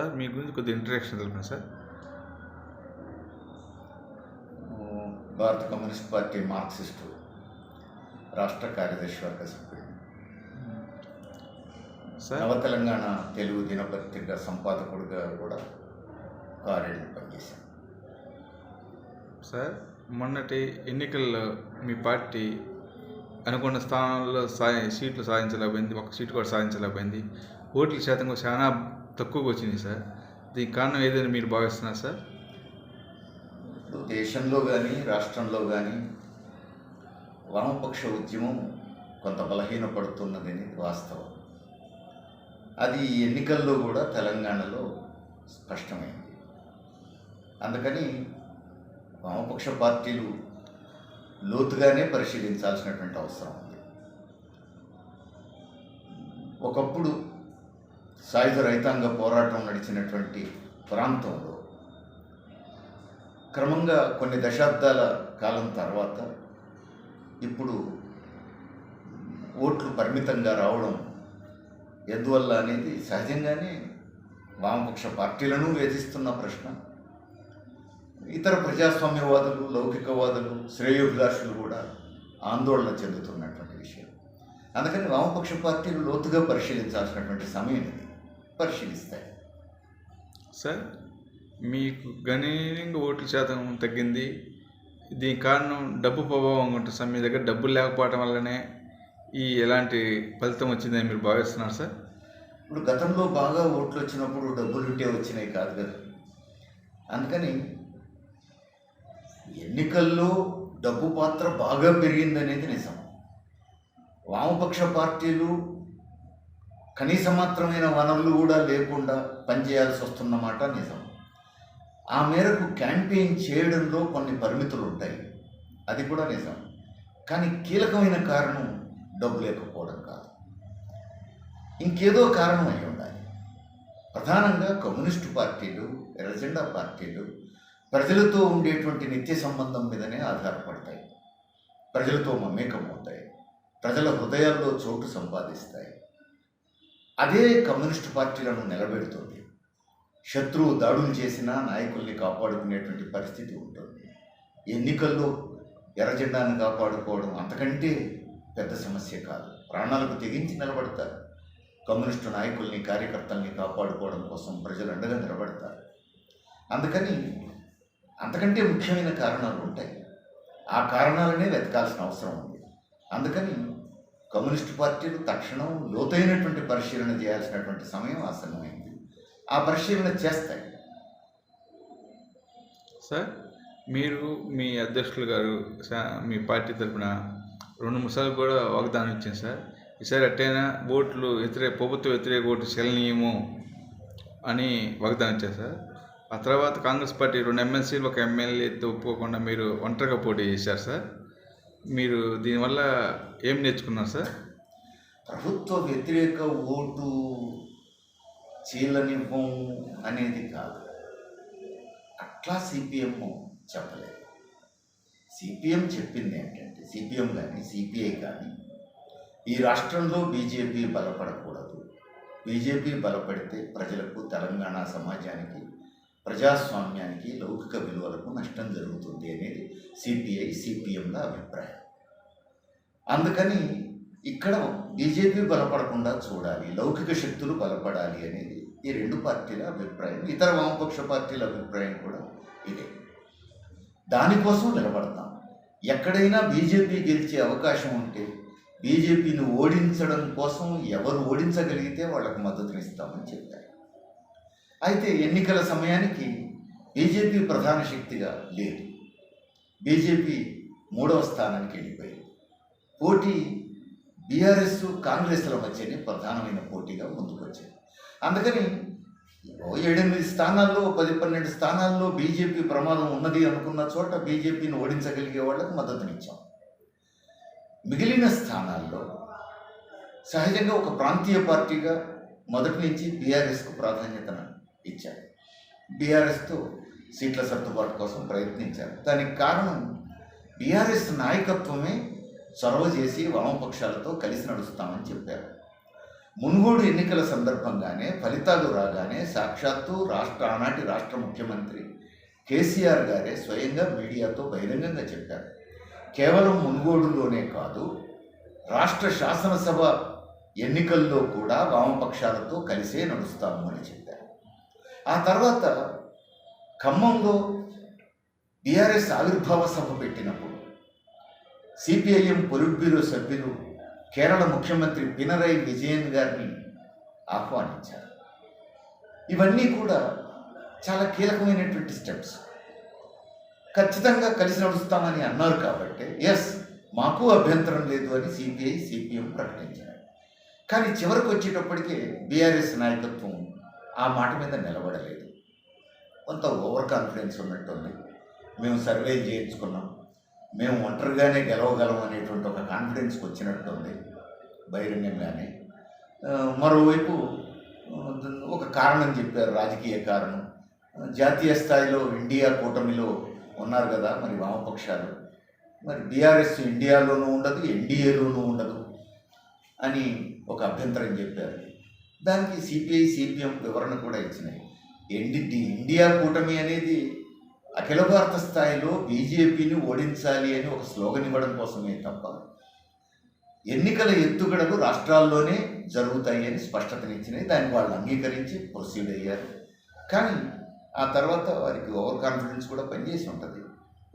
Sir మీ గురించి కొద్దిగా introduction తెలిపిన సార్? భారత కమ్యూనిస్ట్ పార్టీ మార్క్సిస్టు రాష్ట్ర కార్యదర్శి వర్గ సభ్యుడు. నవ తెలంగాణ తెలుగు దినపత్రిక సంపాదకుడిగా కూడా కారేళ్ళు పనిచేశాను సార్ మొన్నటి ఎన్నికల్లో మీ పార్టీ అనుకున్న స్థానాల్లో సాయి సీట్లు సాధించలేకపోయింది ఒక సీటు కూడా సాధించలేకపోయింది. ఓట్ల శాతం కూడా చాలా తక్కువగా వచ్చింది సార్. దీనికి కారణం ఏదైనా మీరు భావిస్తున్నారు సార్? దేశంలో కానీ రాష్ట్రంలో కానీ వామపక్ష ఉద్యమం కొంత బలహీనపడుతున్నదని వాస్తవం. అది ఎన్నికల్లో కూడా తెలంగాణలో స్పష్టమైంది. అందుకని వామపక్ష పార్టీలు లోతుగానే పరిశీలించాల్సినటువంటి అవసరం ఉంది. ఒకప్పుడు సాయుధ రైతాంగ పోరాటం నడిచినటువంటి ప్రాంతంలో క్రమంగా కొన్ని దశాబ్దాల కాలం తర్వాత ఇప్పుడు ఓట్లు పరిమితంగా రావడం ఎందువల్ల అనేది సహజంగానే వామపక్ష పార్టీలను వేధిస్తున్న ప్రశ్న. ఇతర ప్రజాస్వామ్యవాదులు లౌకికవాదులు శ్రేయోభిలాషులు కూడా ఆందోళన చెందుతున్నటువంటి విషయం. అందుకని వామపక్ష పార్టీలు లోతుగా పరిశీలించాల్సినటువంటి సమయం ఇది. పరిశీలిస్తాయి. సార్ మీకు గణనీయంగా ఓట్ల శాతం తగ్గింది. దీనికి కారణం డబ్బు ప్రభావం ఉంటుంది సార్. మీ దగ్గర డబ్బులు లేకపోవడం వల్లనే ఈ ఎలాంటి ఫలితం వచ్చిందని మీరు భావిస్తున్నారు సార్? ఇప్పుడు గతంలో బాగా ఓట్లు వచ్చినప్పుడు డబ్బులు ఉంటే వచ్చినాయి కాదు కదా. అందుకని ఎన్నికల్లో డబ్బు పాత్ర బాగా పెరిగిందనేది నిజం. వామపక్ష పార్టీలు కనీస మాత్రమైన వనరులు కూడా లేకుండా పనిచేయాల్సి వస్తున్నమాట నిజం. ఆ మేరకు క్యాంపెయిన్ చేయడంలో కొన్ని పరిమితులు ఉంటాయి. అది కూడా నిజం. కానీ కీలకమైన కారణం డబ్బు లేకపోవడం కాదు. ఇంకేదో కారణం అయి ఉండాలి. ప్రధానంగా కమ్యూనిస్టు పార్టీలు ఎర్రజెండా పార్టీలు ప్రజలతో ఉండేటువంటి నిత్య సంబంధం మీదనే ఆధారపడతాయి. ప్రజలతో మమేకమవుతాయి. ప్రజల హృదయాల్లో చోటు సంపాదిస్తాయి. అదే కమ్యూనిస్టు పార్టీలను నిలబెడుతుంది. శత్రువు దాడులు చేసినా నాయకుల్ని కాపాడుకునేటువంటి పరిస్థితి ఉంటుంది. ఎన్నికల్లో ఎర్రజెండాను కాపాడుకోవడం అంతకంటే పెద్ద సమస్య కాదు. ప్రాణాలకు తెగించి నిలబడతారు. కమ్యూనిస్టు నాయకుల్ని కార్యకర్తల్ని కాపాడుకోవడం కోసం ప్రజలు అండగా నిలబడతారు. అందుకని అంతకంటే ముఖ్యమైన కారణాలు ఉంటాయి. ఆ కారణాలనే వెతకాల్సిన అవసరం ఉంది. అందుకని కమ్యూనిస్టు పార్టీలు తక్షణం లోతైనటువంటి పరిశీలన చేయాల్సినటువంటి సమయం ఆసన్నమైంది. ఆ పరిశీలన చేస్తాయి. సార్ మీరు మీ అధ్యక్షులు గారు మీ పార్టీ తరపున రెండు ముసార్లు కూడా వాగ్దానం ఇచ్చింది సార్. ఈసారి అట్టైనా ఓట్లు వ్యతిరేక ప్రభుత్వ వ్యతిరేక ఓటు చెల్లనీయము అని వాగ్దానం ఇచ్చారు సార్. ఆ తర్వాత కాంగ్రెస్ పార్టీ రెండు ఎమ్మెల్సీలు ఒక ఎమ్మెల్యేతో ఒప్పుకోకుండా మీరు ఒంటరిగా పోటీ చేశారు సార్. మీరు దీనివల్ల ఏం నేర్చుకున్నారు సార్? ప్రభుత్వ వ్యతిరేక ఓటు చీలనివ్వం అనేది కాదు. అట్లా సిపిఎం చెప్పలేదు. సిపిఎం చెప్పింది ఏంటంటే సిపిఎం కానీ సిపిఐ కానీ ఈ రాష్ట్రంలో బీజేపీ బలపడకూడదు. బీజేపీ బలపడితే ప్రజలకు తెలంగాణ సమాజానికి ప్రజాస్వామ్యానికి లౌకిక విలువలకు నష్టం జరుగుతుంది అనేది సిపిఐ సిపిఎంల అభిప్రాయం. అందుకని ఇక్కడ బీజేపీ బలపడకుండా చూడాలి లౌకిక శక్తులు బలపడాలి అనేది ఈ రెండు పార్టీల అభిప్రాయం ఇతర వామపక్ష పార్టీల అభిప్రాయం కూడా ఇదే. దానికోసం నిలబడతాం. ఎక్కడైనా బీజేపీ గెలిచే అవకాశం ఉంటే బీజేపీని ఓడించడం కోసం ఎవరు ఓడించగలిగితే వాళ్ళకు మద్దతునిస్తామని చెప్పారు. అయితే ఎన్నికల సమయానికి బీజేపీ ప్రధాన శక్తిగా లేదు బీజేపీ మూడవ స్థానానికి వెళ్ళిపోయింది. పోటీ బీఆర్ఎస్ కాంగ్రెస్ల మధ్యనే ప్రధానమైన పోటీగా ముందుకొచ్చింది. అందుకని ఓ ఏడెనిమిది స్థానాల్లో పది పన్నెండు స్థానాల్లో బీజేపీ ప్రమాదం ఉన్నది అనుకున్న చోట బీజేపీని ఓడించగలిగే వాళ్ళకు మద్దతునిచ్చాం. మిగిలిన స్థానాల్లో సహజంగా ఒక ప్రాంతీయ పార్టీగా మొదటి నుంచి బీఆర్ఎస్కు ప్రాధాన్యతను ఇచ్చారు బీఆర్ఎస్తో సీట్ల సర్దుబాటు కోసం ప్రయత్నించారు. దానికి కారణం బీఆర్ఎస్ నాయకత్వమే చొరవ చేసి వామపక్షాలతో కలిసి నడుస్తామని చెప్పారు. మున్గోడు ఎన్నికల సందర్భంగానే ఫలితాలు రాగానే సాక్షాత్తు రాష్ట్ర ఆనాటి రాష్ట్ర ముఖ్యమంత్రి కేసీఆర్ గారే స్వయంగా మీడియాతో బహిరంగంగా చెప్పారు. కేవలం మున్గోడులోనే కాదు రాష్ట్ర శాసనసభ ఎన్నికల్లో కూడా వామపక్షాలతో కలిసే నడుస్తాము అని చెప్పారు. ఆ తర్వాత ఖమ్మంలో బీఆర్ఎస్ ఆవిర్భావ సభ పెట్టినప్పుడు సిపిఐఎం పొలిట్ బ్యూరో సభ్యులు కేరళ ముఖ్యమంత్రి పినరై విజయన్ గారిని ఆహ్వానించారు. ఇవన్నీ కూడా చాలా కీలకమైనటువంటి స్టెప్స్ ఖచ్చితంగా కలిసి నడుస్తామని అన్నారు కాబట్టి ఎస్ మాకు అభ్యంతరం లేదు అని సిపిఐ సిపిఎం ప్రకటించారు. కానీ చివరికి వచ్చేటప్పటికే బీఆర్ఎస్ నాయకత్వం ఆ మాట మీద నిలబడలేదు. కొంత ఓవర్ కాన్ఫిడెన్స్ ఉన్నట్టుంది. మేము సర్వే చేయించుకున్నాం. మేము ఒంటరిగానే గెలవగలం అనేటువంటి ఒక కాన్ఫిడెన్స్కి వచ్చినట్టుంది బహిరంగంగానే. మరోవైపు ఒక కారణం చెప్పారు రాజకీయ కారణం. జాతీయ స్థాయిలో ఇండియా కూటమిలో ఉన్నారు కదా మరి వామపక్షాలు. మరి బీఆర్ఎస్ ఇండియాలోనూ ఉండదు ఎన్డీఏలోనూ ఉండదు అని ఒక అభ్యంతరం చెప్పారు. దానికి సిపిఐ సిపిఎం వివరణ కూడా ఇచ్చినాయి. ఎన్డి ఇండియా కూటమి అనేది అఖిల భారత స్థాయిలో బీజేపీని ఓడించాలి అని ఒక స్లోగన్ ఇవ్వడం కోసమే తప్ప ఎన్నికల ఎత్తుగడలు రాష్ట్రాల్లోనే జరుగుతాయి అని స్పష్టతనిచ్చినాయి. దాన్ని వాళ్ళు అంగీకరించి ప్రొసీడ్ అయ్యారు. కానీ ఆ తర్వాత వారికి ఓవర్ కాన్ఫిడెన్స్ కూడా పనిచేసి ఉంటుంది.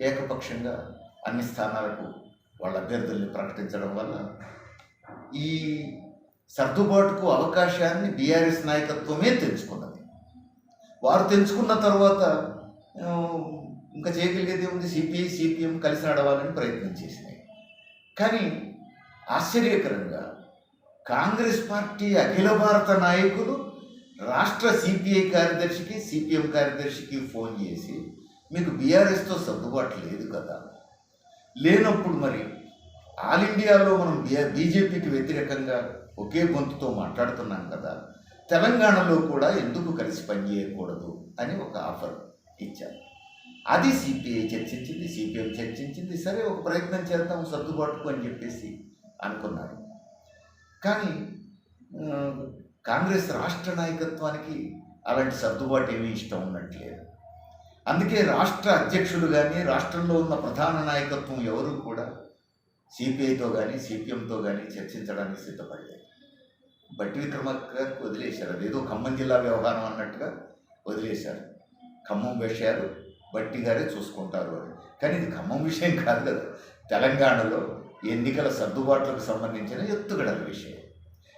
ఏకపక్షంగా అన్ని స్థానాలకు వాళ్ళ అభ్యర్థుల్ని ప్రకటించడం వల్ల ఈ సర్దుబాటుకు అవకాశాన్ని బీఆర్ఎస్ నాయకత్వమే తెంచుకున్నది వారు తెంచుకున్న తర్వాత ఇంకా చేయగలిగేది ఉంది సిపిఐ సిపిఎం కలిసి నడవాలని ప్రయత్నం చేసినాయి. కానీ ఆశ్చర్యకరంగా కాంగ్రెస్ పార్టీ అఖిల భారత నాయకులు రాష్ట్ర సిపిఐ కార్యదర్శికి సిపిఎం కార్యదర్శికి ఫోన్ చేసి మీకు బీఆర్ఎస్తో సర్దుబాటు లేదు కదా. లేనప్పుడు మరి ఆల్ ఇండియాలో మనం బీజేపీకి వ్యతిరేకంగా ఒకే గొంతుతో మాట్లాడుతున్నాం కదా తెలంగాణలో కూడా ఎందుకు కలిసి పనిచేయకూడదు అని ఒక ఆఫర్ ఇచ్చారు. అది సిపిఐ చర్చించింది సిపిఎం చర్చించింది సరే ఒక ప్రయత్నం చేద్దాం సర్దుబాటుకు అని చెప్పేసి అనుకున్నారు. కానీ కాంగ్రెస్ రాష్ట్ర నాయకత్వానికి అలాంటి సర్దుబాటు ఏమీ ఇష్టం ఉన్నట్లేదు. అందుకే రాష్ట్ర అధ్యక్షుడు కానీ రాష్ట్రంలో ఉన్న ప్రధాన నాయకత్వం ఎవరు కూడా సిపిఐతో కానీ సిపిఎంతో కానీ చర్చించడానికి సిద్ధపడలేదు. బట్టి విక్రమార్క గారికి వదిలేశారు. అదేదో ఖమ్మం జిల్లా వ్యవహారం అన్నట్టుగా వదిలేశారు. ఖమ్మం విషయాలు బట్టి గారే చూసుకుంటారు అని. కానీ ఇది ఖమ్మం విషయం కాదు కదా. తెలంగాణలో ఎన్నికల సర్దుబాట్లకు సంబంధించిన ఎత్తుగడల విషయం.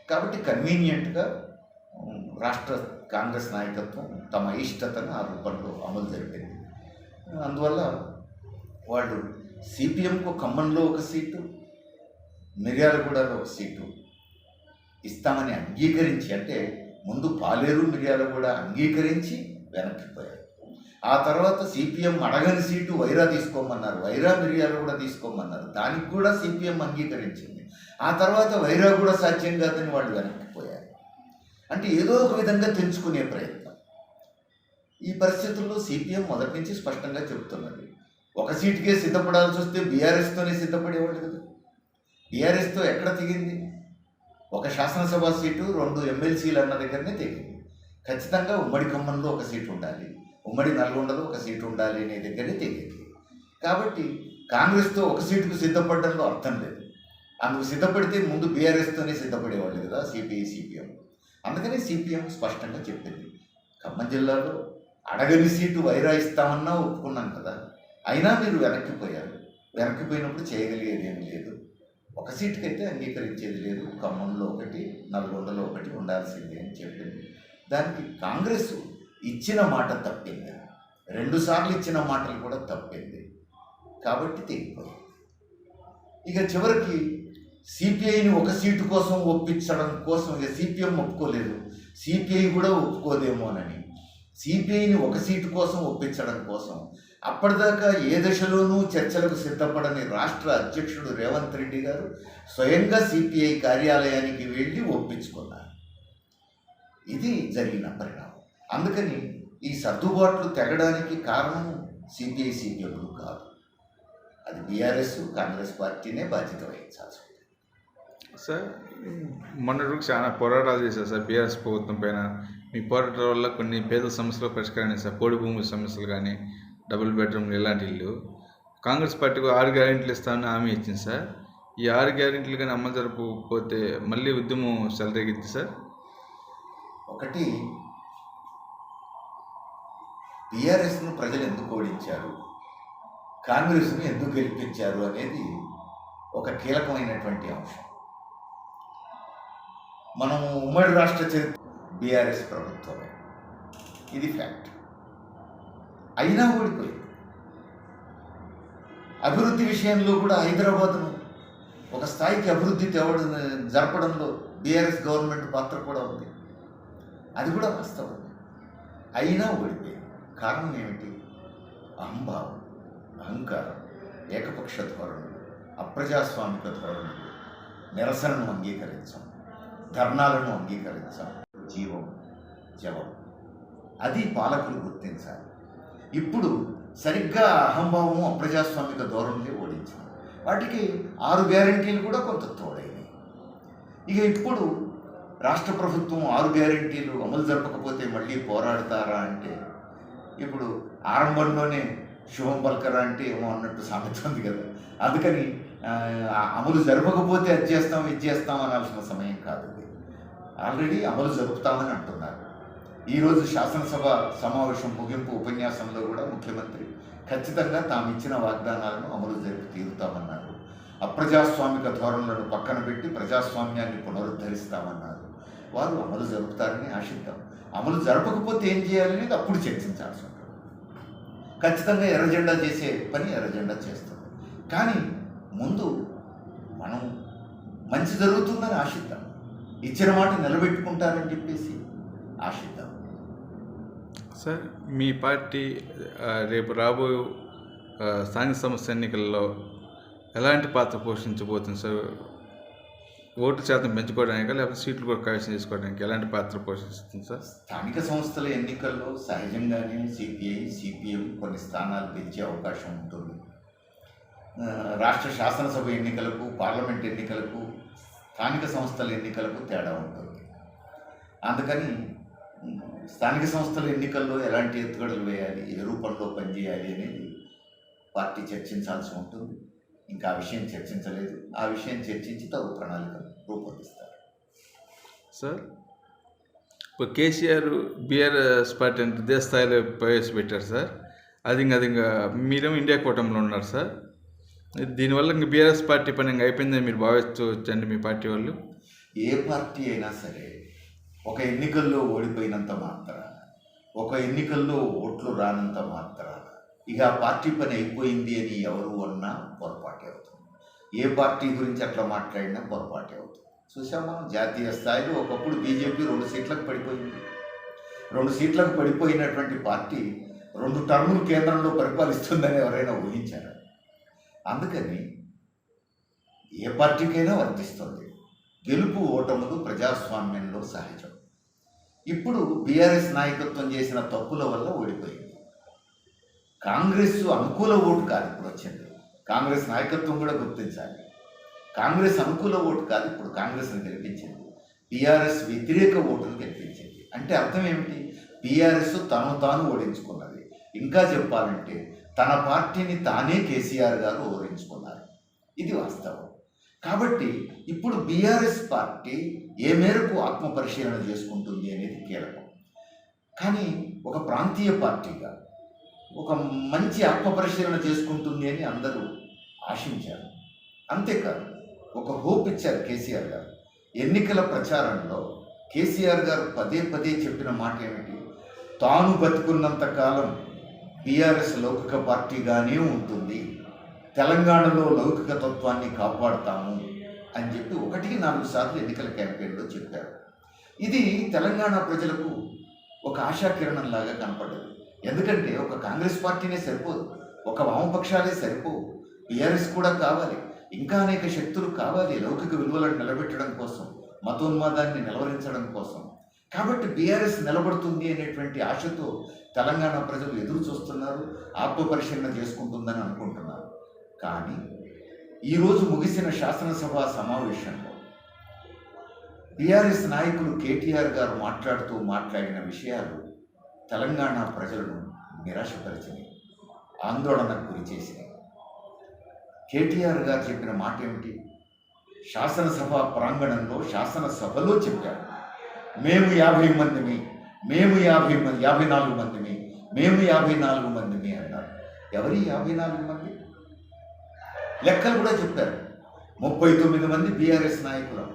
కాబట్టి కన్వీనియంట్గా రాష్ట్ర కాంగ్రెస్ నాయకత్వం తమ ఇష్టతను ఆ రూపంలో అమలు జరిపింది. అందువల్ల వాళ్ళు సిపిఎంకు ఖమ్మంలో ఒక సీటు మిర్యాలగూడలో ఒక సీటు ఇస్తామని అంగీకరించి అంటే ముందు పాలేరు మిర్యాలగూడ అంగీకరించి వెనక్కిపోయారు ఆ తర్వాత సిపిఎం అడగని సీటు వైరా తీసుకోమన్నారు. వైరా మిర్యాలు కూడా తీసుకోమన్నారు. దానికి కూడా సిపిఎం అంగీకరించింది. ఆ తర్వాత వైరా కూడా సాధ్యం కాదని వాళ్ళు వెనక్కిపోయారు అంటే ఏదో ఒక విధంగా తెంచుకునే ప్రయత్నం. ఈ పరిస్థితుల్లో సిపిఎం మొదటి నుంచి స్పష్టంగా చెబుతున్నది. ఒక సీటుకే సిద్ధపడాల్సి వస్తే బీఆర్ఎస్తోనే సిద్ధపడేవాళ్ళు కదా. బీఆర్ఎస్తో ఎక్కడ తెగింది? ఒక శాసనసభ సీటు రెండు ఎమ్మెల్సీలు అన్న దగ్గరనే తెగింది ఖచ్చితంగా ఉమ్మడి ఖమ్మంలో ఒక సీటు ఉండాలి. ఉమ్మడి నల్గొండలో ఒక సీటు ఉండాలి అనే దగ్గరే తేలింది. కాబట్టి కాంగ్రెస్తో ఒక సీటుకు సిద్ధపడడంలో అర్థం లేదు. అందుకు సిద్ధపడితే ముందు బీఆర్ఎస్తోనే సిద్ధపడేవాళ్ళు కదా సిపిఐ సిపిఎం. అందుకని సిపిఎం స్పష్టంగా చెప్పింది. ఖమ్మం జిల్లాలో అడగని సీటు వైరా ఇస్తామన్నా ఒప్పుకున్నాం కదా. అయినా మీరు వెనక్కిపోయారు వెనక్కిపోయినప్పుడు చేయగలిగేది ఏమీ లేదు. ఒక సీటుకైతే అంగీకరించేది లేదు. ఖమ్మంలో ఒకటి నల్గొండలో ఒకటి ఉండాల్సిందే అని చెప్పింది. దానికి కాంగ్రెస్ ఇచ్చిన మాట తప్పింది. రెండు సార్లు ఇచ్చిన మాటలు కూడా తప్పింది. కాబట్టి తెగిపోయింది. ఇక చివరికి సిపిఐని ఒక సీటు కోసం ఒప్పించడం కోసం ఇక సిపిఎం ఒప్పుకోలేదు. సిపిఐ కూడా ఒప్పుకోదేమోనని. సిపిఐని ఒక సీటు కోసం ఒప్పించడం కోసం అప్పటిదాకా ఏ దశలోనూ చర్చలకు సిద్ధపడని రాష్ట్ర అధ్యక్షుడు రేవంత్ రెడ్డి గారు స్వయంగా సిపిఐ కార్యాలయానికి వెళ్ళి ఒప్పించుకున్నారు. ఇది జరిగిన పరిణామం. అందుకని ఈ సర్దుబాట్లు తెగడానికి కారణం సిపిఐ సీనియర్లు కాదు. అది బీఆర్ఎస్ కాంగ్రెస్ పార్టీనే బాధ్యత వహించాల్సి ఉంది సార్ మొన్నటి చాలా పోరాటాలు చేశారు సార్ బీఆర్ఎస్ ప్రభుత్వం పైన. మీ పోరాటాల వల్ల కొన్ని పేద సమస్యలు పరిష్కారం సార్ కోడి భూముల సమస్యలు కానీ డబుల్ బెడ్రూమ్లు ఇలాంటి ఇల్లు. కాంగ్రెస్ పార్టీకి ఆరు గ్యారెంటీలు ఇస్తామని హామీ ఇచ్చింది సార్. ఈ ఆరు గ్యారెంటీలు కానీ అమలు జరపకపోతే మళ్ళీ ఉద్యమం సెలరేగిద్ది సార్? ఒకటి టీఆర్ఎస్ను ప్రజలు ఎందుకు ఓడించారు? కాంగ్రెస్ను ఎందుకు గెలిపించారు అనేది ఒక కీలకమైనటువంటి అంశం. మనం ఉమ్మడి రాష్ట్ర చరిత్ర బీఆర్ఎస్ ప్రభుత్వమే. ఇది ఫ్యాక్ట్. అయినా ఓడిపోయింది అభివృద్ధి విషయంలో కూడా హైదరాబాద్ను ఒక స్థాయికి అభివృద్ధి తేవడం జరపడంలో బీఆర్ఎస్ గవర్నమెంట్ పాత్ర కూడా ఉంది. అది కూడా వాస్తవం అయినా ఓడిపోయింది కారణం ఏమిటి? అహంభావం అహంకారం ఏకపక్ష ధోరణులు అప్రజాస్వామిక ధోరణులు నిరసనను అంగీకరించాం ధర్నాలను అంగీకరించాం. జీవం జవం. అది పాలకులు గుర్తించాలి. ఇప్పుడు సరిగ్గా అహంభావం అప్రజాస్వామిక ధోరణిని ఓడించింది వాటికి ఆరు గ్యారంటీలు కూడా కొంత తోడైనవి. ఇక ఇప్పుడు రాష్ట్ర ప్రభుత్వం ఆరు గ్యారంటీలు అమలు జరపకపోతే మళ్ళీ పోరాడతారా అంటే ఇప్పుడు ఆరంభంలోనే శుభం పలకరా అంటే ఏమో అన్నట్టు సామెత ఉంది కదా. అందుకని అమలు జరపకపోతే అది చేస్తాం ఇది చేస్తాం అనాల్సిన సమయం కాదు ఇది. ఆల్రెడీ అమలు జరుపుతామని అంటున్నారు. ఈరోజు శాసనసభ సమావేశం ముగింపు ఉపన్యాసంలో కూడా ముఖ్యమంత్రి ఖచ్చితంగా తాము ఇచ్చిన వాగ్దానాలను అమలు జరిపి తీరుతామన్నారు. అప్రజాస్వామిక ధోరణులను పక్కన పెట్టి ప్రజాస్వామ్యాన్ని పునరుద్ధరిస్తామన్నారు. వారు అమలు జరుపుతారని ఆశిద్దాం. అమలు జరపకపోతే ఏం చేయాలనేది అప్పుడు చర్చించాల్సి ఉంటుంది. ఖచ్చితంగా ఎర్రజెండా చేసే పని ఎర్రజెండా చేస్తుంది కానీ ముందు మనం మంచి జరుగుతుందని ఆశిద్దాం. ఇచ్చిన మాట నిలబెట్టుకుంటారని చెప్పేసి ఆశిద్దాం. సార్ మీ పార్టీ రేపు రాబోయే ఆ, స్థానిక సంస్థ ఎన్నికల్లో ఎలాంటి పాత్ర పోషించబోతుంది సార్? ఓటు శాతం పెంచుకోవడానికి లేకపోతే సీట్లు కూడా కైవసం చేసుకోవడానికి ఎలాంటి పాత్ర పోషిస్తుంది సార్? స్థానిక సంస్థల ఎన్నికల్లో సహజంగానే సిపిఐ సిపిఎం కొన్ని స్థానాలు గెలిచే అవకాశం ఉంటుంది. రాష్ట్ర శాసనసభ ఎన్నికలకు పార్లమెంట్ ఎన్నికలకు స్థానిక సంస్థల ఎన్నికలకు తేడా ఉంటుంది అందుకని స్థానిక సంస్థల ఎన్నికల్లో ఎలాంటి ఎత్తుగడలు వేయాలి ఏ రూపంలో పనిచేయాలి అనేది పార్టీ చర్చించాల్సి ఉంటుంది. ఇంకా ఆ విషయం చర్చించలేదు. ఆ విషయం చర్చించి తగు ప్రణాళిక రూపొందిస్తారు. సార్? ఇప్పుడు కేసీఆర్ బీఆర్ఎస్ పార్టీ అంటే దేశ స్థాయిలో ప్రవేశపెట్టారు సార్. అది ఇంకా అది ఇంకా మీరేమో ఇండియా కూటమిలో ఉన్నారు సార్. దీనివల్ల ఇంక బీఆర్ఎస్ పార్టీ పని ఇంకా అయిపోయిందని మీరు భావించవచ్చండి మీ పార్టీ వాళ్ళు. ఏ పార్టీ అయినా సరే ఒక ఎన్నికల్లో ఓడిపోయినంత మాత్రాన ఒక ఎన్నికల్లో ఓట్లు రానంత మాత్రాన ఇక ఆ పార్టీ పని అయిపోయింది అని ఎవరు అన్నా పొరపాటే అవుతుంది. ఏ పార్టీ గురించి అట్లా మాట్లాడినా పొరపాటే అవుతుంది. చూసాం మనం జాతీయ స్థాయిలో ఒకప్పుడు బీజేపీ రెండు సీట్లకు పడిపోయింది. రెండు సీట్లకు పడిపోయినటువంటి పార్టీ రెండు టర్ములు కేంద్రంలో పరిపాలిస్తుందని ఎవరైనా ఊహించారా? అందుకని ఏ పార్టీకైనా వర్తిస్తుంది. గెలుపు ఓటములు ప్రజాస్వామ్యంలో సహజం. ఇప్పుడు బీఆర్ఎస్ నాయకత్వం చేసిన తప్పుల వల్ల ఓడిపోయింది. కాంగ్రెస్ అనుకూల ఓటు కాదు ఇప్పుడు వచ్చింది. కాంగ్రెస్ నాయకత్వం కూడా గుర్తించాలి. కాంగ్రెస్ అనుకూల ఓటు కాదు ఇప్పుడు కాంగ్రెస్ని గెలిపించింది. బీఆర్ఎస్ వ్యతిరేక ఓటును గెలిపించింది. అంటే అర్థం ఏమిటి? బీఆర్ఎస్ తను తాను ఓడించుకున్నది. ఇంకా చెప్పాలంటే తన పార్టీని తానే కేసీఆర్ గారు ఓడించుకున్నారు ఇది వాస్తవం. కాబట్టి ఇప్పుడు బీఆర్ఎస్ పార్టీ ఏ మేరకు ఆత్మ పరిశీలన చేసుకుంటుంది అనేది కీలకం. కానీ ఒక ప్రాంతీయ పార్టీగా ఒక మంచి ఆత్మ పరిశీలన చేసుకుంటుంది అని అందరూ ఆశించారు. అంతేకాదు ఒక హోప్ ఇచ్చారు కేసీఆర్ గారు. ఎన్నికల ప్రచారంలో కేసీఆర్ గారు పదే పదే చెప్పిన మాట ఏమిటి తాను బతుకున్నంత కాలం టీఆర్ఎస్ లౌకిక పార్టీగానే ఉంటుంది. తెలంగాణలో లౌకిక తత్వాన్ని కాపాడుతాము అని చెప్పి ఒకటికి నాలుగు సార్లు ఎన్నికల క్యాంపెయిన్లో చెప్పారు. ఇది తెలంగాణ ప్రజలకు ఒక ఆశాకిరణంలాగా కనపడ్డది. ఎందుకంటే ఒక కాంగ్రెస్ పార్టీనే సరిపోదు ఒక వామపక్షాలే సరిపోవు. టీఆర్ఎస్ కూడా కావాలి. ఇంకా అనేక శక్తులు కావాలి లౌకిక విలువలను నిలబెట్టడం కోసం మతోన్మాదాన్ని నిలవరించడం కోసం. కాబట్టి బీఆర్ఎస్ నిలబడుతుంది అనేటువంటి ఆశతో తెలంగాణ ప్రజలు ఎదురు చూస్తున్నారు ఆత్మపరిశీలన చేసుకుంటుందని అనుకుంటున్నారు. కానీ ఈరోజు ముగిసిన శాసనసభ సమావేశంలో బీఆర్ఎస్ నాయకులు కేటీఆర్ గారు మాట్లాడుతూ మాట్లాడిన విషయాలు తెలంగాణ ప్రజలను నిరాశపరిచింది ఆందోళనకు గురి కేటీఆర్ గారు చెప్పిన మాట ఏమిటి శాసనసభ ప్రాంగణంలో శాసనసభలో చెప్పారు. మేము యాభై మందిమి మేము యాభై మంది యాభై నాలుగు మందిమి మేము యాభై నాలుగు మందిమి అన్నారు. ఎవరి యాభై నాలుగు మంది? లెక్కలు కూడా చెప్పారు. ముప్పై తొమ్మిది మంది బీఆర్ఎస్ నాయకులు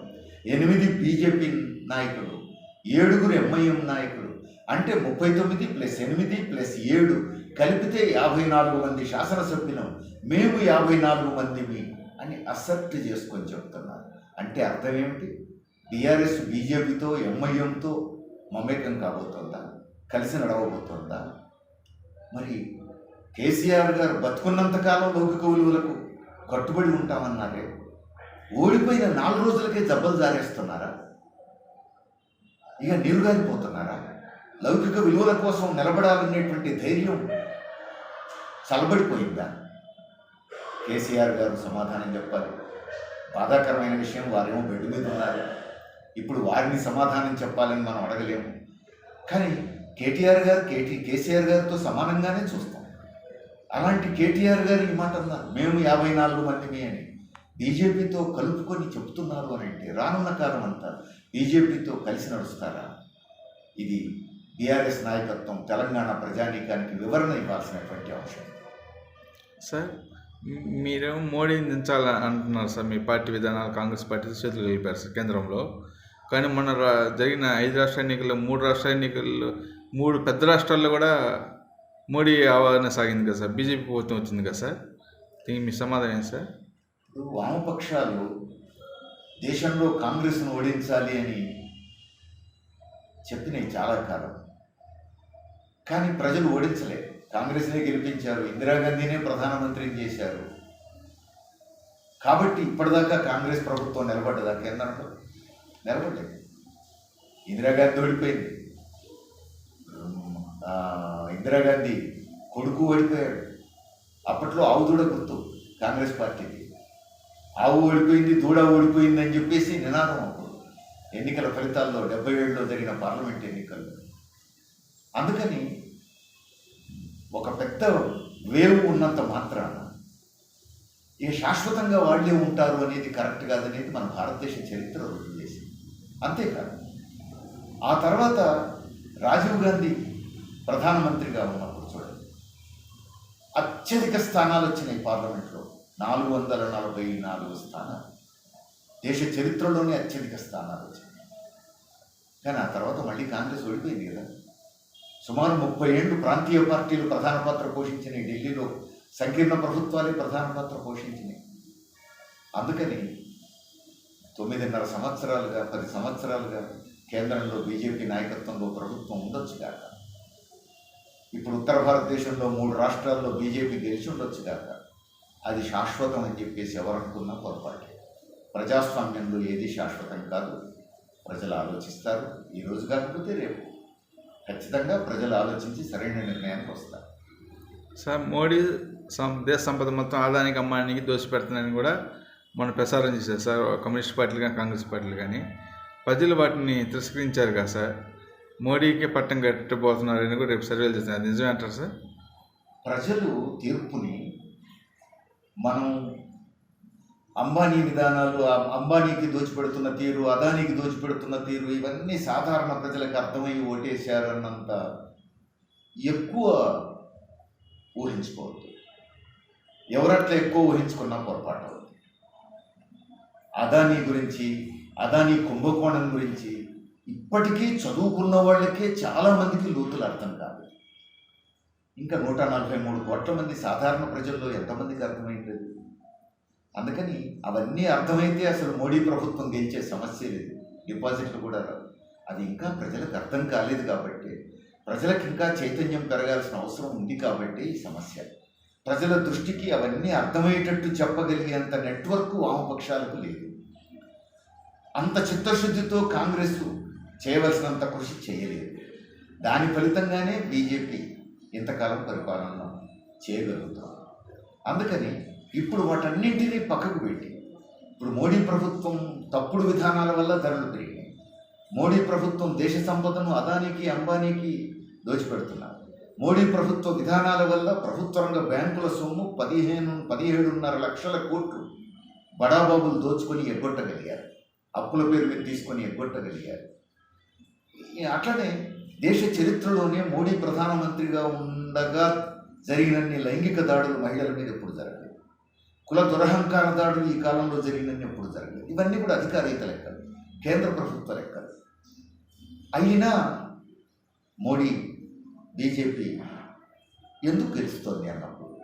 ఎనిమిది బీజేపీ నాయకులు ఏడుగురు ఎంఐఎం నాయకులు అంటే ముప్పై తొమ్మిది ప్లస్ ఎనిమిది ప్లస్ ఏడు కలిపితే యాభై నాలుగు మంది శాసనసభ్యులం మేము యాభై నాలుగు మందిమి అని అసెప్ట్ చేసుకొని చెప్తున్నారు. అంటే అర్థం ఏమిటి? బీఆర్ఎస్ బీజేపీతో ఎంఐఎంతో మమేకం కాబోతోందా? కలిసి నడవబోతోందా? మరి కేసీఆర్ గారు బతుకున్నంత కాలం లౌకిక విలువలకు కట్టుబడి ఉంటామన్నారే. ఓడిపోయిన నాలుగు రోజులకే జబ్బలు జారేస్తున్నారా? ఇక నీరుగారిపోతున్నారా లౌకిక విలువల కోసం నిలబడాలనేటువంటి ధైర్యం చల్లబడిపోయిందా? కేసీఆర్ గారు సమాధానం చెప్పాలి. బాధాకరమైన విషయం వారేమో బెడ్ మీద ఉన్నారు. ఇప్పుడు వారిని సమాధానం చెప్పాలని మనం అడగలేము. కానీ కేటీఆర్ గారు కేటీ కేసీఆర్ గారితో సమానంగానే చూస్తాం. అలాంటి కేటీఆర్ గారు ఈ మాట అన్నారు. మేము యాభై నాలుగు మందిమి అని బీజేపీతో కలుపుకొని చెప్తున్నారు అని అంటే రానున్న కాలం అంతా బీజేపీతో కలిసి నడుస్తారా? ఇది బీఆర్ఎస్ నాయకత్వం తెలంగాణ ప్రజానీకానికి వివరణ ఇవ్వాల్సినటువంటి అవసరం సార్ మీరు మీరేమో మోడీని దించాలని అంటున్నారు సార్. మీ పార్టీ విధానాలు కాంగ్రెస్ పార్టీ చేతులు కలిపారు సార్ కేంద్రంలో. కానీ మొన్న రా- జరిగిన ఐదు రాష్ట్ర ఎన్నికల్లో మూడు రాష్ట్ర ఎన్నికల్లో మూడు పెద్ద రాష్ట్రాల్లో కూడా మోడీ ఆవాదన సాగింది కదా సార్? బీజేపీ ప్రభుత్వం వచ్చింది కదా సార్? దీనికి మీ సమాధానం ఏంటి సార్? ఇప్పుడు వామపక్షాలు దేశంలో కాంగ్రెస్ను ఓడించాలి అని చెప్పినాయి చాలా కాలం. కానీ ప్రజలు ఓడించలే. కాంగ్రెస్నే గెలిపించారు ఇందిరాగాంధీనే ప్రధానమంత్రిని చేశారు. కాబట్టి ఇప్పటిదాకా కాంగ్రెస్ ప్రభుత్వం నిలబడ్డదా కేంద్రంలో? నిలబడలేదు ఇందిరాగాంధీ ఓడిపోయింది. ఇందిరాగాంధీ కొడుకు ఓడిపోయాడు. అప్పట్లో ఆవు దూడ గుర్తు కాంగ్రెస్ పార్టీకి. ఆవు ఓడిపోయింది దూడ ఓడిపోయింది అని చెప్పేసి నినాదం అప్పుడు. ఎన్నికల ఫలితాల్లో డెబ్బై ఏడులో జరిగిన పార్లమెంట్ ఎన్నికల్లో అందుకని ఒక పెద్ద వేవ్ ఉన్నంత మాత్రాన ఇక శాశ్వతంగా వాళ్ళే ఉంటారు అనేది కరెక్ట్ కాదనేది మన భారతదేశ చరిత్ర అంతేకాదు. ఆ తర్వాత రాజీవ్ గాంధీ ప్రధానమంత్రిగా ఉన్నప్పుడు చూడండి. అత్యధిక స్థానాలు వచ్చినాయి పార్లమెంట్లో. నాలుగు వందల నలభై నాలుగు స్థానాలు. దేశ చరిత్రలోనే అత్యధిక స్థానాలు వచ్చినాయి. కానీ ఆ తర్వాత మళ్ళీ కాంగ్రెస్ ఓడిపోయింది కదా. సుమారు ముప్పై ఏళ్ళు ప్రాంతీయ పార్టీలు ప్రధాన పాత్ర పోషించినాయి. ఢిల్లీలో సంకీర్ణ ప్రభుత్వాలే ప్రధాన పాత్ర పోషించినాయి. అందుకని తొమ్మిదిన్నర సంవత్సరాలుగా పది సంవత్సరాలుగా కేంద్రంలో బీజేపీ నాయకత్వంలో ప్రభుత్వం ఉండొచ్చు కాక. ఇప్పుడు ఉత్తర భారతదేశంలో మూడు రాష్ట్రాల్లో బీజేపీ గెలిచి ఉండొచ్చు కాక. అది శాశ్వతం అని చెప్పేసి ఎవరనుకున్నా పొరపాటే. ప్రజాస్వామ్యంలో ఏది శాశ్వతం కాదు. ప్రజలు ఆలోచిస్తారు. ఈ రోజు కాకపోతే రేపు. ఖచ్చితంగా ప్రజలు ఆలోచించి సరైన నిర్ణయానికి వస్తారు. సార్ మోడీ సం దేశ సంపద మొత్తం ఆదానికి అమ్మానికి దోషపెడుతున్నారని కూడా మన ప్రసారం చేశారు సార్ కమ్యూనిస్ట్ పార్టీలు కానీ కాంగ్రెస్ పార్టీలు కానీ. ప్రజలు వాటిని తిరస్కరించారు కదా సార్. మోడీకి పట్టం కట్టబోతున్నారని కూడా రేపు సర్వేలు చేస్తున్నారు. నిజమే అంటారు సార్? ప్రజలు తీర్పుని మనం అంబానీ విధానాలు అంబానీకి దోచిపెడుతున్న తీరు అదానీకి దోచిపెడుతున్న తీరు ఇవన్నీ సాధారణ ప్రజలకు అర్థమై ఓటేశారన్నంత ఎక్కువ ఊహించుకోవద్దు. ఎవరట్లా ఎక్కువ ఊహించుకున్నా పొరపాటు. అదానీ గురించి అదానీ కుంభకోణం గురించి ఇప్పటికీ చదువుకున్న వాళ్ళకే చాలామందికి లోతులు అర్థం కాదు. ఇంకా నూట నలభై మూడు కోట్ల మంది సాధారణ ప్రజల్లో ఎంతమందికి అర్థమైంది? అందుకని అవన్నీ అర్థమైతే అసలు మోడీ ప్రభుత్వం గెలిచే సమస్య లేదు. డిపాజిట్లు కూడా రావు. అది ఇంకా ప్రజలకు అర్థం కాలేదు కాబట్టి ప్రజలకు ఇంకా చైతన్యం పెరగాల్సిన అవసరం ఉంది కాబట్టి ఈ సమస్య. ప్రజల దృష్టికి అవన్నీ అర్థమయ్యేటట్టు చెప్పగలిగేంత నెట్వర్క్ వామపక్షాలకు లేదు. అంత చిత్తశుద్ధితో కాంగ్రెస్ చేయవలసినంత కృషి చేయలేదు. దాని ఫలితంగానే బీజేపీ ఇంతకాలం పరిపాలన చేయగలుగుతాం. అందుకని ఇప్పుడు వాటన్నింటినీ పక్కకు పెట్టి ఇప్పుడు మోడీ ప్రభుత్వం తప్పుడు విధానాల వల్ల ధరలు పెరిగాయి మోడీ ప్రభుత్వం దేశ సంపదను అదానికి అంబానీకి దోచిపెడుతున్నారు. మోడీ ప్రభుత్వ విధానాల వల్ల ప్రభుత్వ రంగ బ్యాంకుల సొమ్ము పదిహేను పదిహేడున్నర లక్షల కోట్లు బడాబాబులు దోచుకొని ఎగ్గొట్టగలిగారు. అప్పుల పేరు మీద తీసుకొని ఎగ్గొట్టగలిగారు. అట్లనే దేశ చరిత్రలోనే మోడీ ప్రధానమంత్రిగా ఉండగా జరిగినన్ని లైంగిక దాడులు మహిళల మీద ఎప్పుడు జరగలేదు. కుల దురహంకార దాడులు ఈ కాలంలో జరిగినన్ని ఎప్పుడు జరగలేదు. ఇవన్నీ కూడా అధికారిత లెక్కలు కేంద్ర ప్రభుత్వ లెక్కలు. అయినా మోడీ బీజేపీ ఎందుకు గెలుస్తోంది అన్నప్పుడు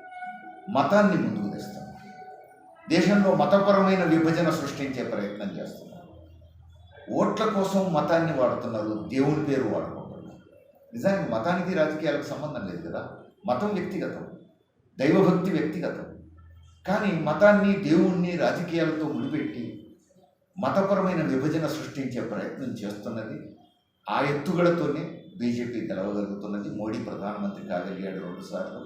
మతాన్ని ముందుకు తెస్తుంది. దేశంలో మతపరమైన విభజన సృష్టించే ప్రయత్నం చేస్తున్నారు. ఓట్ల కోసం మతాన్ని వాడుతున్నారు దేవుని పేరు వాడుకుంటున్నారు. నిజానికి మతానికి రాజకీయాలకు సంబంధం లేదు కదా. మతం వ్యక్తిగతం దైవభక్తి వ్యక్తిగతం. కానీ మతాన్ని దేవుణ్ణి రాజకీయాలతో ముడిపెట్టి మతపరమైన విభజన సృష్టించే ప్రయత్నం చేస్తున్నది ఆ ఎత్తుగడతోనే బీజేపీ గెలవగలుగుతున్నది మోడీ ప్రధానమంత్రి కాగలిగాడు రెండుసార్లు.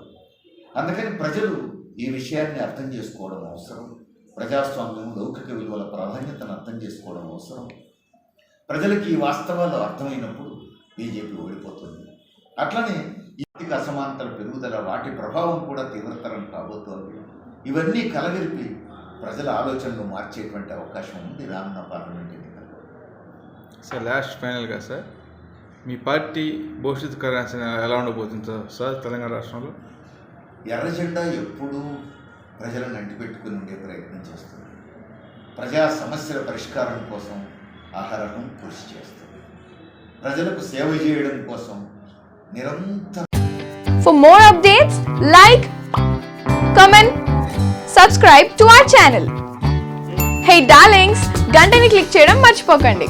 అందుకని ప్రజలు ఈ విషయాన్ని అర్థం చేసుకోవడం అవసరం. ప్రజాస్వామ్యం లౌకిక విలువల ప్రాధాన్యతను అర్థం చేసుకోవడం అవసరం. ప్రజలకి ఈ వాస్తవాలు అర్థమైనప్పుడు బీజేపీ ఓడిపోతుంది. అట్లనే ఆర్థిక అసమానతల పెరుగుదల వాటి ప్రభావం కూడా తీవ్రతరం కాబోతోంది. ఇవన్నీ కలగలిపి ప్రజల ఆలోచనలు మార్చేటువంటి అవకాశం ఉంది రానున్న పార్లమెంట్ ఎన్నికల్లో. సార్ లాస్ట్ ఫైనల్గా సార్? మీ పార్టీ భవిష్యత్తు కార్యాచరణ ఎలా ఉండబోతుందో సార్? తెలంగాణ రాష్ట్రంలో? ఎర్ర జెండా ఎప్పుడూ ప్రజలను అంటిపెట్టుకుని ఉండే ప్రయత్నం చేస్తుంది. ప్రజా సమస్యల పరిష్కారం కోసం ఆహారం కృషి చేస్తుంది. ప్రజలకు సేవ చేయడం కోసం నిరంతరం For more updates, like, comment, subscribe to our channel. Hey darlings, గంటని click చేయడం మర్చిపోకండి.